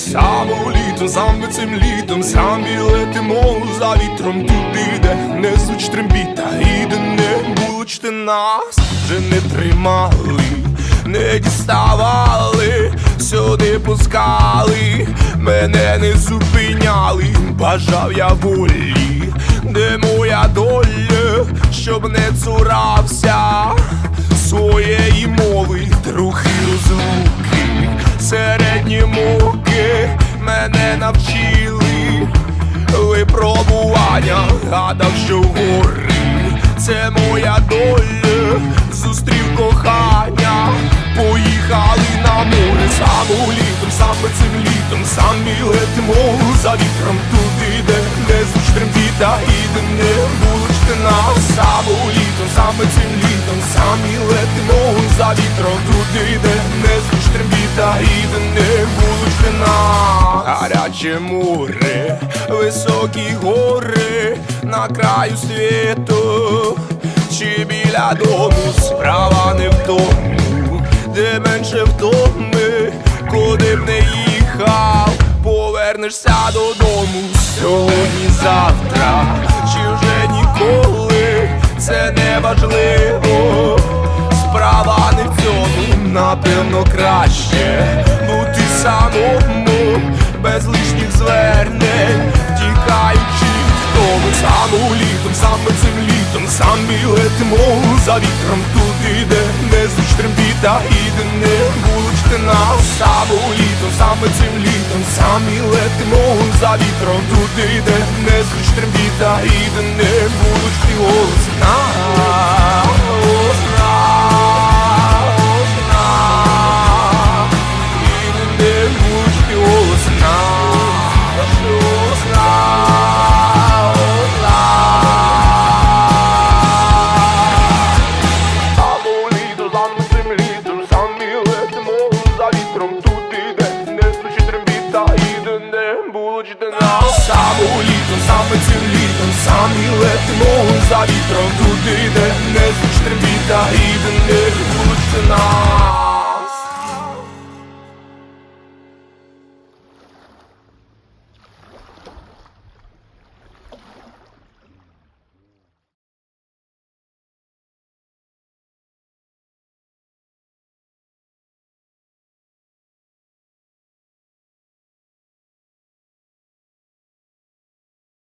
Саме літом, саме цим літом, самі летимо за вітром. Туди, де не звуч трембіта, і не булочте нас. Вже не тримали, не діставали, сюди пускали, мене не зупиняли, бажав я волі, де моя доля, щоб не цурався гори, це моя доля, зустрів кохання, поїхали на море, саме літом, саме цим літом, самі летимо за вітром. Туди, де не звуч трембіта і не булочки нас, саме літом, саме цим літом, самі летимо за вітром. Туди, де не звуч трембіта і не булочки нас, гаряче море, високі гори на краю світу, чи біля дому. Справа не в тому, де менше втоми, куди б не їхав, повернешся додому. Сьогодні, завтра, чи вже ніколи, це не важливо. Справа не в цьому, напевно, краще бути самому, без лишніх звернень, саму літом, саме цим літом, самі летимо за вітром. Туди, де не звуч трембіта і де не булочки нас саму літом, саме цим літом, самі летимо за вітром. Туди, де не звуч трембіта і де не булочки голос нас. Саме літом, саме цим літом, самі летимо за вітром. Туди, де не звуч трембіта і де не булочки нас